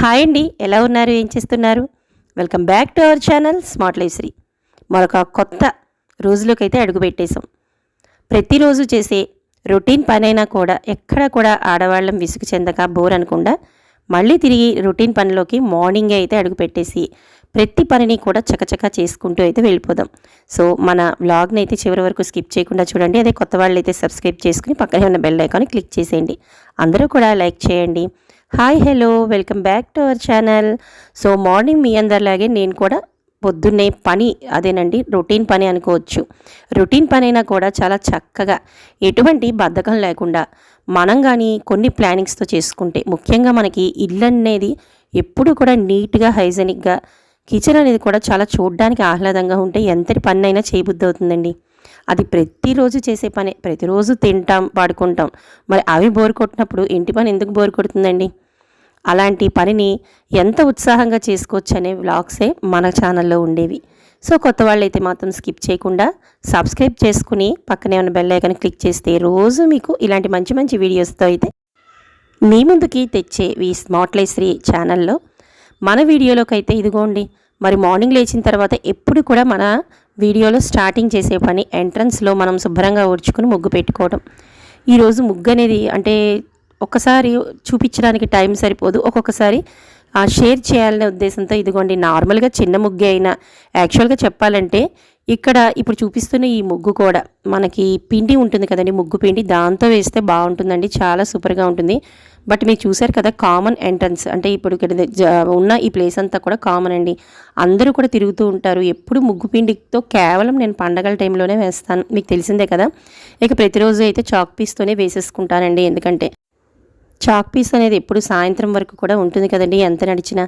Hi అండి ఎలా ఉన్నారు ఏం చేస్తున్నారు? Welcome back to our channel smart life Sri. మరొక కొత్త రోజులోకి అయితే అడుగుపెట్టేశాం ప్రతిరోజు చేసే రొటీన్ పనైనా కూడా ఎక్కడ కూడా ఆడవాళ్ళం విసుగు చెందక బోర్ అనకుండా మళ్ళీ తిరిగి రొటీన్ పనిలోకి మార్నింగే అయితే అడుగుపెట్టేసి ప్రతి పనిని కూడా చకచకా చేసుకుంటూ అయితే వెళ్ళిపోదాం. సో మన వ్లాగ్ని అయితే చివరి వరకు స్కిప్ చేయకుండా చూడండి. అదే కొత్త వాళ్ళు అయితే సబ్స్క్రైబ్ చేసుకుని పక్కనే ఉన్న బెల్ ఐకాన్ క్లిక్ చేసేయండి. అందరూ కూడా లైక్ చేయండి. Hi hello welcome back to our channel so morning మీ అందరిలాగే నేను కూడా పొద్దున్నే పని అదేనండి రొటీన్ పని అనుకోవచ్చు. రొటీన్ పని అయినా కూడా చాలా చక్కగా ఎటువంటి బద్ధకం లేకుండా మనం కానీ కొన్ని ప్లానింగ్స్తో చేసుకుంటే ముఖ్యంగా మనకి ఇల్లు అనేది ఎప్పుడు కూడా నీట్గా హైజెనిక్గా కిచెన్ అనేది కూడా చాలా చూడడానికి ఆహ్లాదంగా ఉంటే ఎంతటి పని అయినా చేయబుద్ధి అవుతుందండి అది ప్రతిరోజు చేసే పని. ప్రతిరోజు తింటాం వాడుకుంటాం. మరి అవి బోరు కొట్టినప్పుడు ఇంటి పని ఎందుకు బోరు కొడుతుందండి? అలాంటి పనిని ఎంత ఉత్సాహంగా చేసుకోవచ్చు అనే వ్లాగ్సే మన ఛానల్లో ఉండేవి. సో కొత్త వాళ్ళైతే మాత్రం స్కిప్ చేయకుండా సబ్స్క్రైబ్ చేసుకుని పక్కనే ఉన్న బెల్ ఐకాన్ క్లిక్ చేస్తే రోజు మీకు ఇలాంటి మంచి మంచి వీడియోస్తో అయితే మీ ముందుకి తెచ్చే ఈ స్మార్ట్ లైఫ్ ఛానల్లో మన వీడియోలోకి అయితే ఇదిగోండి. మరి మార్నింగ్ లేచిన తర్వాత ఎప్పుడు కూడా మన వీడియోలో స్టార్టింగ్ చేసే పని ఎంట్రన్స్లో మనం శుభ్రంగా ఊడ్చుకుని ముగ్గు పెట్టుకోవడం ఈరోజు ముగ్గు అనేది అంటే ఒక్కసారి చూపించడానికి టైం సరిపోదు. ఒక్కొక్కసారి ఆ షేర్ చేయాలనే ఉద్దేశంతో ఇదిగోండి నార్మల్గా చిన్న ముగ్గు అయినా యాక్చువల్గా చెప్పాలంటే ఇక్కడ ఇప్పుడు చూపిస్తున్న ఈ ముగ్గు కూడా మనకి పిండి ఉంటుంది కదండి ముగ్గు పిండి దాంతో వేస్తే బాగుంటుందండి చాలా సూపర్గా ఉంటుంది. బట్ మీరు చూసారు కదా కామన్ ఎంట్రన్స్ అంటే ఇప్పుడు ఇక్కడ ఉన్న ఈ ప్లేస్ అంతా కూడా కామన్ అండి. అందరూ కూడా తిరుగుతూ ఉంటారు. ఎప్పుడు ముగ్గు పిండితో కేవలం నేను పండగల టైంలోనే వేస్తాను. మీకు తెలిసిందే కదా. ఇక ప్రతిరోజు అయితే చాక్ పీస్తోనే వేసేసుకుంటానండి. ఎందుకంటే చాక్ పీస్ అనేది ఎప్పుడు సాయంత్రం వరకు కూడా ఉంటుంది కదండి. ఎంత నడిచినా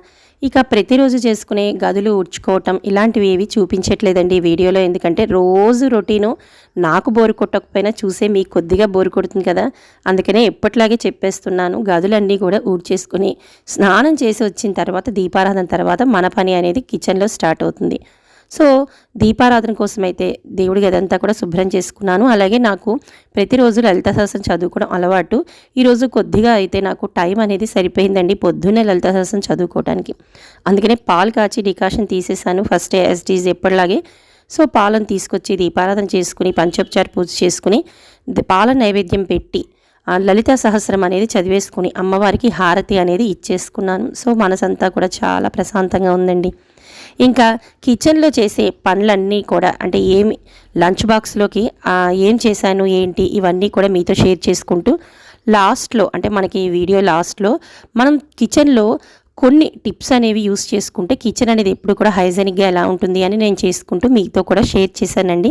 ఇక ప్రతిరోజు చేసుకునే గదులు ఉడ్చుకోవటం ఇలాంటివి ఏవి చూపించట్లేదండి ఈ వీడియోలో. ఎందుకంటే రోజు రొటీను నాకు బోరు కొట్టకపోయినా చూసే మీకు కొద్దిగా బోరు కొడుతుంది కదా. అందుకనే ఎప్పట్లాగే చెప్పేస్తున్నాను గదులన్నీ కూడా ఊడ్చేసుకుని స్నానం చేసి వచ్చిన తర్వాత దీపారాధన తర్వాత మన పని అనేది కిచెన్లో స్టార్ట్ అవుతుంది. సో దీపారాధన కోసం అయితే దేవుడి గదంతా కూడా శుభ్రం చేసుకున్నాను. అలాగే నాకు ప్రతిరోజు లలిత సహస్రం చదువుకోవడం అలవాటు. ఈరోజు కొద్దిగా అయితే నాకు టైం అనేది సరిపోయిందండి పొద్దున్నే లలిత సహస్రం చదువుకోవడానికి అందుకనే పాలు కాచి డికాషన్ తీసేసాను ఫస్ట్ ఎస్డీస్ ఎప్పటిలాగే. సో పాలను తీసుకొచ్చి దీపారాధన చేసుకుని పంచోపచార పూజ చేసుకుని పాల నైవేద్యం పెట్టి ఆ లలిత సహస్రం అనేది చదివేసుకుని అమ్మవారికి హారతి అనేది ఇచ్చేసుకున్నాను. సో మనసంతా కూడా చాలా ప్రశాంతంగా ఉందండి. ఇంకా కిచెన్లో చేసే పనులన్నీ కూడా అంటే ఏమి లంచ్ బాక్స్లోకి ఏం చేశాను ఏంటి ఇవన్నీ కూడా మీతో షేర్ చేసుకుంటూ లాస్ట్లో అంటే మనకి ఈ వీడియో లాస్ట్లో మనం కిచెన్లో కొన్ని టిప్స్ అనేవి యూస్ చేసుకుంటే కిచెన్ అనేది ఎప్పుడు కూడా హైజెనిక్గా ఎలా ఉంటుంది అని నేను చేసుకుంటూ మీతో కూడా షేర్ చేశానండి.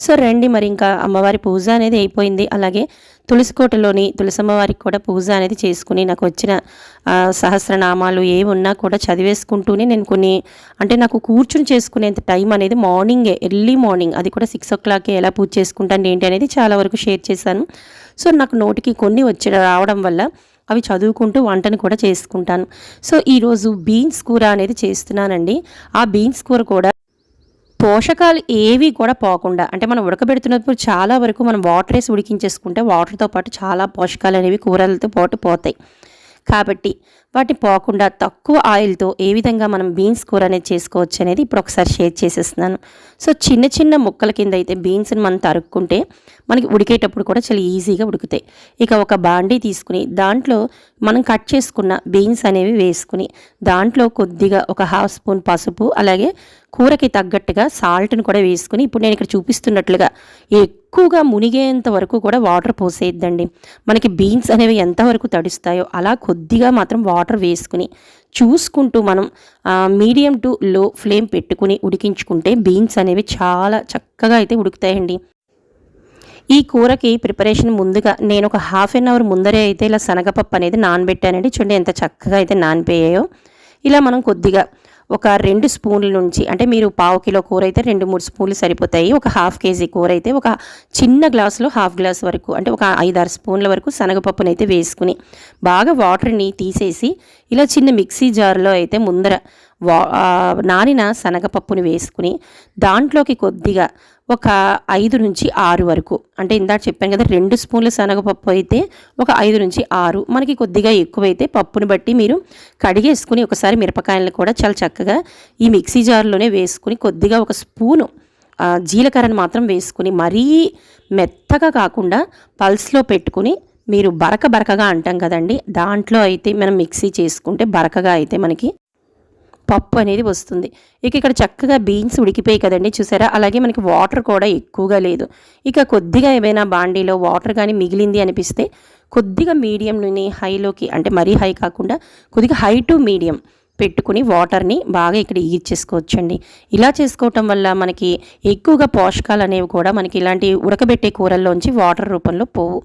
సో రండి మరి ఇంకా అమ్మవారి పూజ అనేది అయిపోయింది. అలాగే తులసికోటలోని తులసమ్మవారికి కూడా పూజ అనేది చేసుకుని నాకు వచ్చిన సహస్రనామాలు ఏమున్నా కూడా చదివేసుకుంటూనే నేను కొన్ని అంటే నాకు కూర్చుని చేసుకునేంత టైం అనేది మార్నింగే ఎర్లీ మార్నింగ్. అది కూడా సిక్స్ ఓ క్లాక్కి ఎలా పూజ చేసుకుంటాను ఏంటి అనేది చాలా వరకు షేర్ చేశాను. సో నాకు నోటికి కొన్ని వచ్చి రావడం వల్ల అవి చదువుకుంటూ వంటను కూడా చేసుకుంటాను. సో ఈరోజు బీన్స్ కూర అనేది చేస్తున్నానండి. ఆ బీన్స్ కూర కూడా పోషకాలు ఏవి కూడా పోకుండా అంటే మనం ఉడకబెడుతున్నప్పుడు చాలా వరకు మనం వాటర్ వేసి ఉడికించేసుకుంటే వాటర్తో పాటు చాలా పోషకాలు అనేవి కూరలతో పాటు పోతాయి. కాబట్టి వాటిని పోకుండా తక్కువ ఆయిల్తో ఏ విధంగా మనం బీన్స్ కూర అనేది చేసుకోవచ్చు అనేది ఇప్పుడు ఒకసారి షేర్ చేసేస్తున్నాను. సో చిన్న చిన్న ముక్కల కింద అయితే బీన్స్ని మనం తరుక్కుంటే మనకి ఉడికేటప్పుడు కూడా చాలా ఈజీగా ఉడుకుతాయి. ఇక ఒక బాండీ తీసుకుని దాంట్లో మనం కట్ చేసుకున్న బీన్స్ అనేవి వేసుకుని దాంట్లో కొద్దిగా ఒక హాఫ్ స్పూన్ పసుపు అలాగే కూరకి తగ్గట్టుగా సాల్ట్ని కూడా వేసుకుని ఇప్పుడు నేను ఇక్కడ చూపిస్తున్నట్లుగా ఎక్కువగా మునిగేంత వరకు కూడా వాటర్ పోసేద్దండి మనకి బీన్స్ అనేవి ఎంతవరకు తడుస్తాయో అలా కొద్దిగా మాత్రం వాటర్ వేసుకుని చూసుకుంటూ మనం మీడియం టు లో ఫ్లేమ్ పెట్టుకుని ఉడికించుకుంటే బీన్స్ అనేవి చాలా చక్కగా అయితే ఉడుకుతాయండి. ఈ కూరకి ప్రిపరేషన్ ముందుగా నేను ఒక హాఫ్ అన్ అవర్ ముందరే అయితే ఇలా శనగపప్పు అనేది నానబెట్టానండి. చూడండి ఎంత చక్కగా అయితే నానిపోయాయో. ఇలా మనం కొద్దిగా ఒక రెండు స్పూన్ల నుంచి అంటే మీరు పావు కిలో కూర అయితే రెండు మూడు స్పూన్లు సరిపోతాయి. ఒక హాఫ్ కేజీ కూర అయితే ఒక చిన్న గ్లాసులో హాఫ్ గ్లాస్ వరకు అంటే ఒక ఐదారు స్పూన్ల వరకు శనగపప్పునైతే అయితే వేసుకుని బాగా వాటర్ని తీసేసి ఇలా చిన్న మిక్సీ జార్లో అయితే ముందర వా నానిన శనగపప్పుని వేసుకుని దాంట్లోకి కొద్దిగా ఒక ఐదు నుంచి ఆరు వరకు. అంటే ఇందాక చెప్పాను కదా రెండు స్పూన్ల శనగపప్పు అయితే ఒక ఐదు నుంచి ఆరు. మనకి కొద్దిగా ఎక్కువైతే పప్పుని బట్టి మీరు కడిగేసుకుని ఒకసారి మిరపకాయలను కూడా చాలా చక్కగా ఈ మిక్సీ జార్లోనే వేసుకుని కొద్దిగా ఒక స్పూను ఆ, జీలకర్రను మాత్రం వేసుకుని మరీ మెత్తగా కాకుండా పల్స్లో పెట్టుకుని మీరు బరక బరకగా అంటాం కదండి. దాంట్లో అయితే మనం మిక్సీ చేసుకుంటే బరకగా అయితే మనకి పప్పు అనేది వస్తుంది. ఇక ఇక్కడ చక్కగా బీన్స్ ఉడికిపోయి కదండి చూసారా? అలాగే మనకి వాటర్ కూడా ఎక్కువగా లేదు. ఇక కొద్దిగా ఏమైనా బాండీలో వాటర్ కానీ మిగిలింది అనిపిస్తే కొద్దిగా మీడియంలోని హైలోకి అంటే మరీ హై కాకుండా కొద్దిగా హై టు మీడియం పెట్టుకుని వాటర్ని బాగా ఇక్కడ ఈడ్చేసుకోవచ్చండి. ఇలా చేసుకోవటం వల్ల మనకి ఎక్కువగా పోషకాలు అనేవి కూడా మనకి ఇలాంటి ఉడకబెట్టే కూరల్లోంచి వాటర్ రూపంలో పోవు.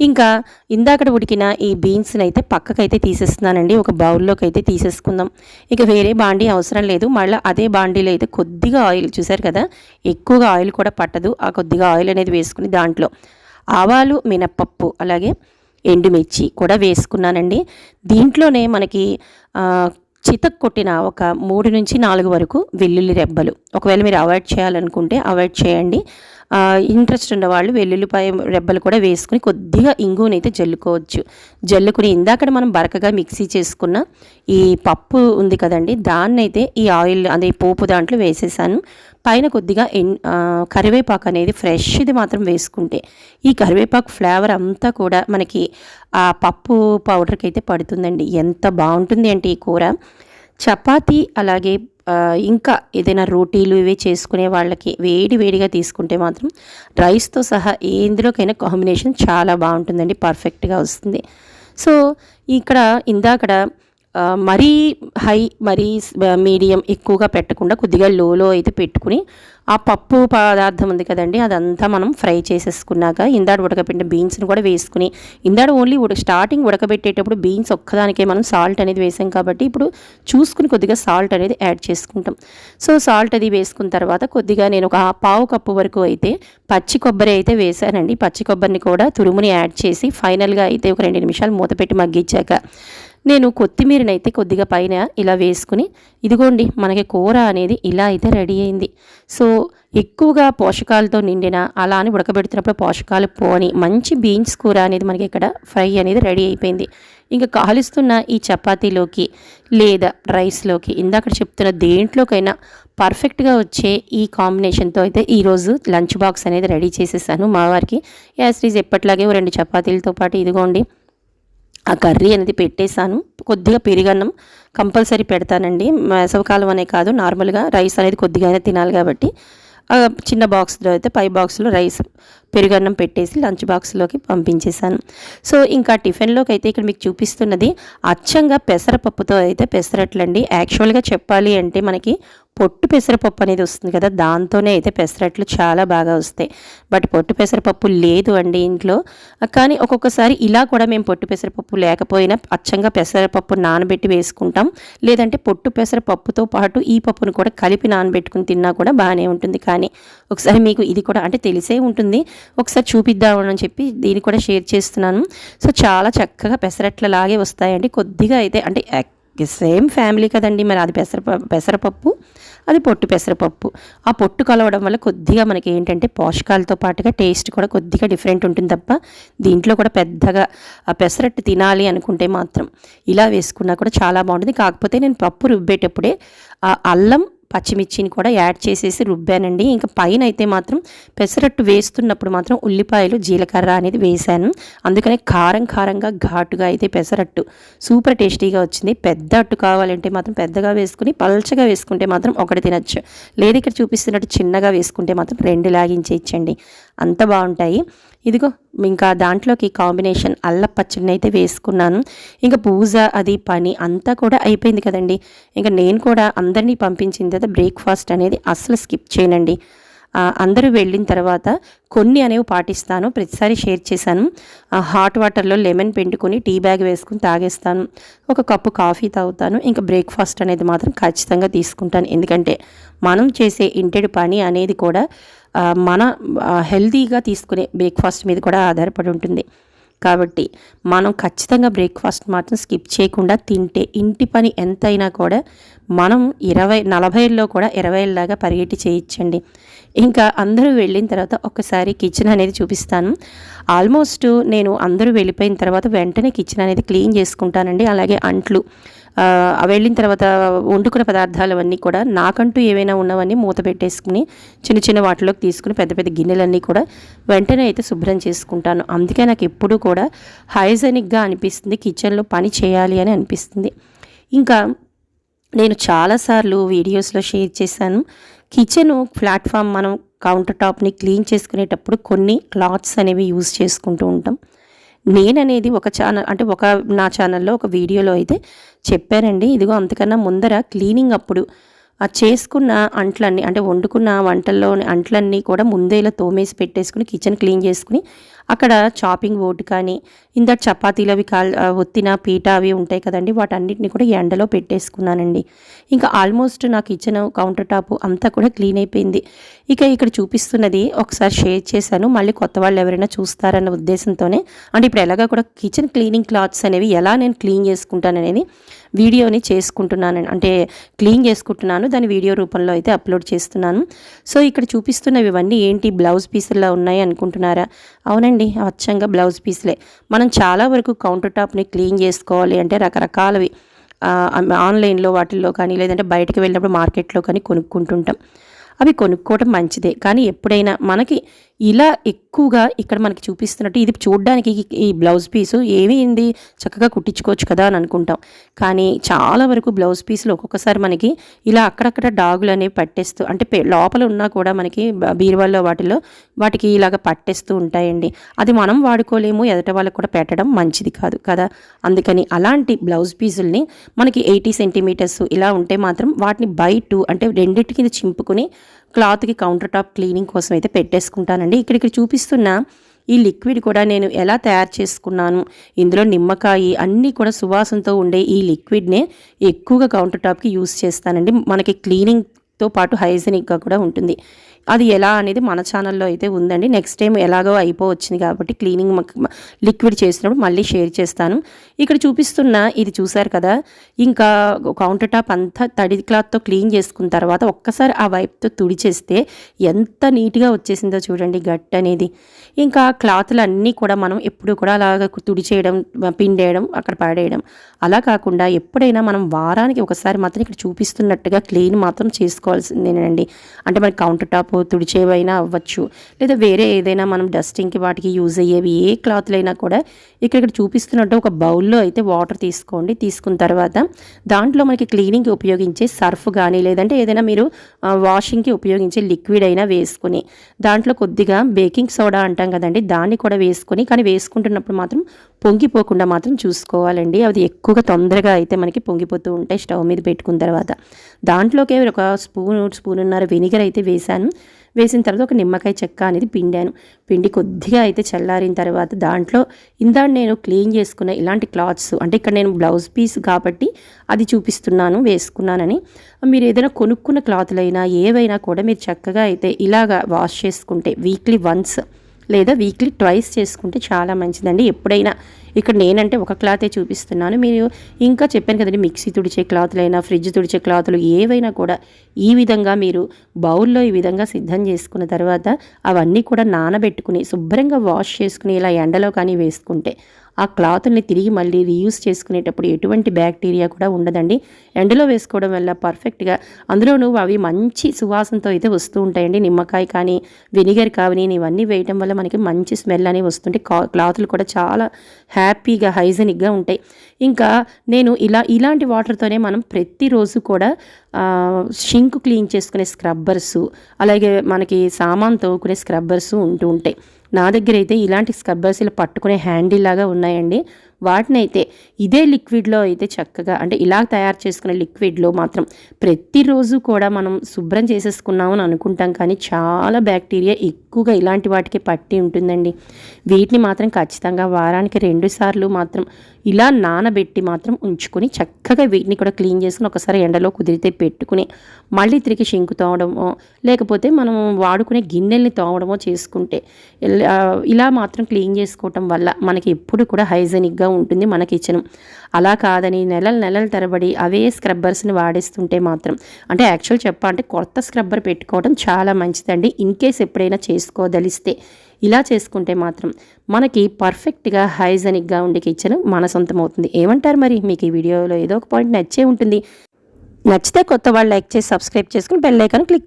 ఇంకా ఇందాకడ ఉడికిన ఈ బీన్స్ని అయితే పక్కకైతే తీసేస్తున్నానండి. ఒక బౌల్లోకి అయితే తీసేసుకుందాం. ఇక వేరే బాండీ అవసరం లేదు. మళ్ళీ అదే బాండీలో అయితే కొద్దిగా ఆయిల్ చూసారు కదా? ఎక్కువగా ఆయిల్ కూడా పట్టదు. ఆ కొద్దిగా ఆయిల్ అనేది వేసుకుని దాంట్లో ఆవాలు మినప్పప్పు అలాగే ఎండుమిర్చి కూడా వేసుకున్నానండి. దీంట్లోనే మనకి చితక్ కొట్టిన ఒక మూడు నుంచి నాలుగు వరకు వెల్లుల్లి రెబ్బలు. ఒకవేళ మీరు అవాయిడ్ చేయాలనుకుంటే అవాయిడ్ చేయండి. ఇంట్రెస్ట్ ఉన్న వాళ్ళు వెల్లుల్లిపాయ రెబ్బలు కూడా వేసుకుని కొద్దిగా ఇంగునైతే జల్లుకోవచ్చు. జల్లుకుని ఇందాక మనం బరకగా మిక్సీ చేసుకున్న ఈ పప్పు ఉంది కదండి దాన్నైతే ఈ ఆయిల్ అదే పోపు దాంట్లో వేసేసాను. పైన కొద్దిగా ఎన్ కరివేపాకు అనేది ఫ్రెష్ది మాత్రం వేసుకుంటే ఈ కరివేపాకు ఫ్లేవర్ అంతా కూడా మనకి ఆ పప్పు పౌడర్కి అయితే పడుతుందండి. ఎంత బాగుంటుంది అంటే ఈ కూర. చపాతీ అలాగే ఇంకా ఏదైనా రోటీలు ఇవి చేసుకునే వాళ్ళకి వేడి వేడిగా తీసుకుంటే మాత్రం రైస్తో సహా ఏందులోకైనా కాంబినేషన్ చాలా బాగుంటుందండి. పర్ఫెక్ట్గా వస్తుంది. సో ఇక్కడ ఇందాకడ మరీ హై మరీ మీడియం ఎక్కువగా పెట్టకుండా కొద్దిగా లోలో అయితే పెట్టుకుని ఆ పప్పు పదార్థం ఉంది కదండి అదంతా మనం ఫ్రై చేసేసుకున్నాక ఇందాడు ఉడకబెట్టిన బీన్స్ని కూడా వేసుకుని ఇందాడు ఓన్లీ ఉడ స్టార్టింగ్ ఉడకబెట్టేటప్పుడు బీన్స్ ఒక్కదానికే మనం సాల్ట్ అనేది వేసాం కాబట్టి ఇప్పుడు చూసుకుని కొద్దిగా సాల్ట్ అనేది యాడ్ చేసుకుంటాం. సో సాల్ట్ అది వేసుకున్న తర్వాత కొద్దిగా నేను ఒక పావు కప్పు వరకు అయితే పచ్చి కొబ్బరి అయితే వేసానండి. పచ్చి కొబ్బరిని కూడా తురుముని యాడ్ చేసి ఫైనల్గా అయితే ఒక రెండు నిమిషాలు మూత పెట్టి మగ్గించాక నేను కొత్తిమీరని అయితే కొద్దిగా పైన ఇలా వేసుకుని ఇదిగోండి మనకి కూర అనేది ఇలా అయితే రెడీ అయింది. సో ఎక్కువగా పోషకాలతో నిండిన అలా అని ఉడకబెడుతున్నప్పుడు పోషకాలు పోని మంచి బీన్స్ కూర అనేది మనకి ఇక్కడ ఫ్రై అనేది రెడీ అయిపోయింది. ఇంకా కాలుస్తున్న ఈ చపాతీలోకి లేదా రైస్లోకి ఇందాక చెప్తున్న దేంట్లోకైనా పర్ఫెక్ట్గా వచ్చే ఈ కాంబినేషన్తో అయితే ఈరోజు లంచ్ బాక్స్ అనేది రెడీ చేసేసాను మా వారికి. యాస్రీజ్ ఎప్పట్లాగే రెండు చపాతీలతో పాటు ఇదిగోండి ఆ కర్రీ అనేది పెట్టేశాను. కొద్దిగా పెరిగన్నం కంపల్సరీ పెడతానండి. వేసవకాలం అనే కాదు నార్మల్గా రైస్ అనేది కొద్దిగా అయినా తినాలి కాబట్టి. చిన్న బాక్స్లో అయితే పై బాక్స్లో రైస్ పెరుగన్నం పెట్టేసి లంచ్ బాక్స్లోకి పంపించేశాను. సో ఇంకా టిఫిన్లోకి అయితే ఇక్కడ మీకు చూపిస్తున్నది అచ్చంగా పెసరపప్పుతో అయితే పెసరట్లండి. యాక్చువల్గా చెప్పాలి అంటే మనకి పొట్టు పెసరపప్పు అనేది వస్తుంది కదా దాంతోనే అయితే పెసరట్లు చాలా బాగా వస్తాయి. బట్ పొట్టు పెసరపప్పు లేదు అండి ఇంట్లో. కానీ ఒక్కొక్కసారి ఇలా కూడా మేము పొట్టు పెసరపప్పు లేకపోయినా అచ్చంగా పెసరపప్పు నానబెట్టి వేసుకుంటాం. లేదంటే పొట్టు పెసరపప్పుతో పాటు ఈ పప్పును కూడా కలిపి నానబెట్టుకుని తిన్నా కూడా బాగానే ఉంటుంది. కానీ ఒకసారి మీకు ఇది కూడా అంటే తెలిసే ఉంటుంది. ఒకసారి చూపిద్దామని చెప్పి దీన్ని కూడా షేర్ చేస్తున్నాను. సో చాలా చక్కగా పెసరట్లలాగే వస్తాయండి. కొద్దిగా అయితే అంటే సేమ్ ఫ్యామిలీ కదండి. మరి అది పెసర పెసరపప్పు అది పొట్టు పెసరపప్పు. ఆ పొట్టు కలవడం వల్ల కొద్దిగా మనకి ఏంటంటే పోషకాలతో పాటుగా టేస్ట్ కూడా కొద్దిగా డిఫరెంట్ ఉంటుంది తప్ప దీంట్లో కూడా పెద్దగా ఆ పెసరట్టు తినాలి అనుకుంటే మాత్రం ఇలా వేసుకున్నా కూడా చాలా బాగుంటుంది. కాకపోతే నేను పప్పు రుబ్బేటప్పుడే ఆ అల్లం పచ్చిమిర్చిని కూడా యాడ్ చేసేసి రుబ్బానండి. ఇంకా పైన అయితే మాత్రం పెసరట్టు వేస్తున్నప్పుడు మాత్రం ఉల్లిపాయలు జీలకర్ర అనేది వేశాను. అందుకనే కారం కారంగా ఘాటుగా అయితే పెసరట్టు సూపర్ టేస్టీగా వచ్చింది. పెద్ద అట్టు కావాలంటే మాత్రం పెద్దగా వేసుకుని పల్చగా వేసుకుంటే మాత్రం ఒకటి తినచ్చు. లేదు ఇక్కడ చూపిస్తున్నట్టు చిన్నగా వేసుకుంటే మాత్రం రెండు లాగించేయచ్చండి. అంత బాగుంటాయి. ఇదిగో ఇంకా దాంట్లోకి కాంబినేషన్ అల్ల పచ్చడిని అయితే వేసుకున్నాను. ఇంకా పూజ అది పని అంతా కూడా అయిపోయింది కదండి. ఇంకా నేను కూడా అందరినీ పంపించిన తర్వాత బ్రేక్ఫాస్ట్ అనేది అస్సలు స్కిప్ చేయనండి. అందరూ వెళ్ళిన తర్వాత కొన్ని అనేవి పాటిస్తాను. ప్రతిసారి షేర్ చేశాను. హాట్ వాటర్లో లెమన్ పిండుకొని టీ బ్యాగ్ వేసుకుని తాగేస్తాను. ఒక కప్పు కాఫీ తాగుతాను. ఇంకా బ్రేక్ఫాస్ట్ అనేది మాత్రం ఖచ్చితంగా తీసుకుంటాను. ఎందుకంటే మనం చేసే ఇంటెడు పని అనేది కూడా మన హెల్తీగా తీసుకునే బ్రేక్ఫాస్ట్ మీద కూడా ఆధారపడి ఉంటుంది. కాబట్టి మనం ఖచ్చితంగా బ్రేక్ఫాస్ట్ మాత్రం స్కిప్ చేయకుండా తింటే ఇంటి పని ఎంతైనా కూడా మనం ఇరవై నలభైలో కూడా ఇరవైలాగా పరిగెట్టి చేయించండి ఇంకా అందరూ వెళ్ళిన తర్వాత ఒకసారి కిచెన్ అనేది చూపిస్తాను. ఆల్మోస్ట్ నేను అందరూ వెళ్ళిపోయిన తర్వాత వెంటనే కిచెన్ అనేది క్లీన్ చేసుకుంటానండి. అలాగే అంట్లు. వెళ్ళిన తర్వాత వండుకున్న పదార్థాలు అవన్నీ కూడా నాకంటూ ఏవైనా ఉన్నవన్నీ మూత పెట్టేసుకుని చిన్న చిన్న వాటిలోకి తీసుకుని పెద్ద పెద్ద గిన్నెలన్నీ కూడా వెంటనే అయితే శుభ్రం చేసుకుంటాను. అందుకే నాకు ఎప్పుడూ కూడా హైజెనిక్గా అనిపిస్తుంది కిచెన్లో పని చేయాలి అని అనిపిస్తుంది. ఇంకా నేను చాలాసార్లు వీడియోస్లో షేర్ చేశాను. కిచెన్ ప్లాట్ఫామ్ మనం కౌంటర్ టాప్ని క్లీన్ చేసుకునేటప్పుడు కొన్ని క్లాత్స్ అనేవి యూజ్ చేసుకుంటూ ఉంటాం. నేననేది ఒక ఛానల్ అంటే ఒక నా ఛానల్లో ఒక వీడియోలో అయితే చెప్పారండి. ఇదిగో అంతకన్నా ముందర క్లీనింగ్ అప్పుడు ఆ చేసుకున్న అంట్లన్నీ అంటే వండుకున్న వంటల్లో అంట్లన్నీ కూడా ముందే ఇలా తోమేసి పెట్టేసుకుని కిచెన్ క్లీన్ చేసుకుని అక్కడ చాపింగ్ బోర్డు కానీ ఇంత చపాతీలు అవి కాల్ ఒత్తిన పీట అవి ఉంటాయి కదండి వాటన్నిటిని కూడా ఎండలో పెట్టేసుకున్నానండి. ఇంకా ఆల్మోస్ట్ నా కిచెన్ కౌంటర్ టాప్ అంతా కూడా క్లీన్ అయిపోయింది. ఇక ఇక్కడ చూపిస్తున్నది ఒకసారి షేర్ చేశాను మళ్ళీ కొత్త వాళ్ళు ఎవరైనా చూస్తారన్న ఉద్దేశంతోనే. అంటే ఇప్పుడు ఎలాగా కూడా కిచెన్ క్లీనింగ్ క్లాత్స్ అనేవి ఎలా నేను క్లీన్ చేసుకుంటాననేది వీడియోని చేసుకుంటున్నాను. అంటే క్లీన్ చేసుకుంటున్నాను దాని వీడియో రూపంలో అయితే అప్లోడ్ చేస్తున్నాను. సో ఇక్కడ చూపిస్తున్నవి ఇవన్నీ ఏంటి బ్లౌజ్ పీసుల్లో ఉన్నాయి అనుకుంటున్నారా? అవునండి అచ్చంగా బ్లౌజ్ పీస్లే. మనం చాలా వరకు కౌంటర్ టాప్ని క్లీన్ చేసుకోవాలి అంటే రకరకాలవి ఆన్లైన్లో వాటిల్లో కానీ లేదంటే బయటకు వెళ్ళినప్పుడు మార్కెట్లో కానీ కొనుక్కుంటుంటాం. అవి కొనుక్కోవడం మంచిదే. కానీ ఎప్పుడైనా మనకి ఇలా ఎక్కువగా ఇక్కడ మనకి చూపిస్తున్నట్టు ఇది చూడడానికి ఈ- బ్లౌజ్ పీసు ఏమైంది చక్కగా కుట్టించుకోవచ్చు కదా అని అనుకుంటాం. కానీ చాలా వరకు బ్లౌజ్ పీసులు ఒక్కొక్కసారి మనకి ఇలా అక్కడక్కడ డాగులు అనేవి పట్టేస్తూ అంటే లోపల ఉన్నా కూడా మనకి బీరువాల్లో వాటిలో వాటికి ఇలాగ పట్టేస్తూ ఉంటాయండి. అది మనం వాడుకోలేము ఎదట వాళ్ళకి కూడా పెట్టడం మంచిది కాదు కదా. అందుకని అలాంటి బ్లౌజ్ పీసుల్ని మనకి ఎయిటీ సెంటీమీటర్స్ ఇలా ఉంటే మాత్రం వాటిని బై టూ అంటే రెండింటి కింద చింపుకుని క్లాత్కి కౌంటర్ టాప్ క్లీనింగ్ కోసం అయితే పెట్టేసుకుంటానండి. ఇక్కడ ఇక్కడ చూపిస్తున్న ఈ లిక్విడ్ కూడా నేను ఎలా తయారు చేసుకున్నాను ఇందులో నిమ్మకాయ అన్నీ కూడా సువాసనతో ఉండే ఈ లిక్విడ్నే ఎక్కువగా కౌంటర్ టాప్కి యూస్ చేస్తానండి. మనకి క్లీనింగ్తో పాటు హైజెనిక్గా కూడా ఉంటుంది. అది ఎలా అనేది మన ఛానల్లో అయితే ఉందండి. నెక్స్ట్ టైం ఎలాగో అయిపోవచ్చింది కాబట్టి క్లీనింగ్ లిక్విడ్ చేసినప్పుడు మళ్ళీ షేర్ చేస్తాను. ఇక్కడ చూపిస్తున్న ఇది చూసారు కదా ఇంకా కౌంటర్ టాప్ అంతా తడి క్లాత్తో క్లీన్ చేసుకున్న తర్వాత ఒక్కసారి ఆ వైప్తో తుడిచేస్తే ఎంత నీట్గా వచ్చేసిందో చూడండి గట్ అనేది. ఇంకా క్లాత్లు అన్నీ కూడా మనం ఎప్పుడు కూడా అలాగ తుడిచేయడం పిండేయడం అక్కడ పడేయడం. అలా కాకుండా ఎప్పుడైనా మనం వారానికి ఒకసారి మాత్రం ఇక్కడ చూపిస్తున్నట్టుగా క్లీన్ మాత్రం చేసుకోవాల్సిందేనండి. అంటే మనకి కౌంటర్ టాప్ తుడిచేవైనా అవ్వచ్చు లేదా వేరే ఏదైనా మనం డస్టింగ్కి వాటికి యూజ్ అయ్యేవి ఏ క్లాత్లైనా కూడా ఇక్కడ ఇక్కడ చూపిస్తున్నట్టు ఒక బౌల్ బౌల్లో అయితే వాటర్ తీసుకోండి. తీసుకున్న తర్వాత దాంట్లో మనకి క్లీనింగ్కి ఉపయోగించే సర్ఫ్ కానీ లేదంటే ఏదైనా మీరు వాషింగ్కి ఉపయోగించే లిక్విడ్ అయినా వేసుకుని దాంట్లో కొద్దిగా బేకింగ్ సోడా అంటాం కదండి దాన్ని కూడా వేసుకొని కానీ వేసుకుంటున్నప్పుడు మాత్రం పొంగిపోకుండా మాత్రం చూసుకోవాలండి. అది ఎక్కువగా తొందరగా అయితే మనకి పొంగిపోతూ ఉంటాయి స్టవ్ మీద పెట్టుకున్న తర్వాత. దాంట్లోకి ఒక స్పూన్ స్పూన్ ఉన్నారు వెనిగర్ అయితే వేశాను. వేసిన తర్వాత ఒక నిమ్మకాయ చెక్క అనేది పిండాను. పిండి కొద్దిగా అయితే చల్లారిన తర్వాత దాంట్లో ఇందాక నేను క్లీన్ చేసుకున్న ఇలాంటి క్లాత్స్ అంటే ఇక్కడ నేను బ్లౌజ్ పీస్ కాబట్టి అది చూపిస్తున్నాను వేసుకున్నానని. మీరు ఏదైనా కొనుక్కున్న క్లాత్లైనా ఏవైనా కూడా మీరు చక్కగా అయితే ఇలాగా వాష్ చేసుకుంటే వీక్లీ వన్స్ లేదా వీక్లీ ట్వైస్ చేసుకుంటే చాలా మంచిదండి. ఎప్పుడైనా ఇక్కడ నేనంటే ఒక క్లాతే చూపిస్తున్నాను. మీరు ఇంకా చెప్పాను కదండి మిక్సీ తుడిచే క్లాత్లైనా ఫ్రిడ్జ్ తుడిచే క్లాతులు ఏవైనా కూడా ఈ విధంగా మీరు బౌల్లో ఈ విధంగా సిద్ధం చేసుకున్న తర్వాత అవన్నీ కూడా నానబెట్టుకుని శుభ్రంగా వాష్ చేసుకుని ఇలా ఎండలో కానీ వేసుకుంటే ఆ క్లాత్ని తిరిగి మళ్ళీ రీయూస్ చేసుకునేటప్పుడు ఎటువంటి బ్యాక్టీరియా కూడా ఉండదండి. ఎండలో వేసుకోవడం వల్ల పర్ఫెక్ట్గా అందులోనూ అవి మంచి సువాసనతో అయితే వస్తూ ఉంటాయండి. నిమ్మకాయ కానీ వెనిగర్ కానీ ఇవన్నీ వేయటం వల్ల మనకి మంచి స్మెల్ అనేవి వస్తుంటే కా- క్లాతులు కూడా చాలా హ్యాపీగా హైజెనిక్గా ఉంటాయి. ఇంకా నేను ఇలా ఇలాంటి వాటర్తోనే మనం ప్రతిరోజు కూడా షింక్ క్లీన్ చేసుకునే స్క్రబ్బర్స్ అలాగే మనకి సామాన్ తోకునే స్క్రబ్బర్స్ ఉంటూ ఉంటాయి. నా దగ్గర అయితే ఇలాంటి స్క్రబ్బర్స్ ఇలా పట్టుకునే హ్యాండిల్ లాగా ఉన్నాయండి. వాటినైతే ఇదే లిక్విడ్లో అయితే చక్కగా అంటే ఇలా తయారు చేసుకునే లిక్విడ్లో మాత్రం ప్రతిరోజు కూడా మనం శుభ్రం చేసేసుకున్నామని అనుకుంటాం. కానీ చాలా బ్యాక్టీరియా ఎక్కువగా ఇలాంటి వాటికి పట్టి ఉంటుందండి. వీటిని మాత్రం ఖచ్చితంగా వారానికి రెండు సార్లు మాత్రం ఇలా నానబెట్టి మాత్రం ఉంచుకొని చక్కగా వీటిని కూడా క్లీన్ చేసుకుని ఒకసారి ఎండలో కుదిరితే పెట్టుకుని మళ్ళీ తిరిగి షింకు తోవడమో లేకపోతే మనం వాడుకునే గిన్నెల్ని తోవడమో చేసుకుంటే ఇలా ఇలా మాత్రం క్లీన్ చేసుకోవటం వల్ల మనకి ఎప్పుడు కూడా హైజెనిక్గా ఉంటుంది మన కిచెన్ అలా కాదని నెలల నెలల తరబడి అవే స్క్రబ్బర్స్ని వాడేస్తుంటే మాత్రం అంటే యాక్చువల్ చెప్పాలంటే కొత్త స్క్రబ్బర్ పెట్టుకోవడం చాలా మంచిదండి. ఇన్ కేస్ ఎప్పుడైనా చేసుకోదలిస్తే ఇలా చేసుకుంటే మాత్రం మనకి పర్ఫెక్ట్గా హైజెనిక్గా ఉండే కిచెన్ మన సొంతం అవుతుంది. ఏమంటారు మరి? మీకు ఈ వీడియోలో ఏదో ఒక పాయింట్ నచ్చే ఉంటుంది. నచ్చితే కొత్త వాళ్ళు లైక్ చేసి సబ్స్క్రైబ్ చేసుకుని బెల్ ఐకాన్ క్లిక్ చేయండి.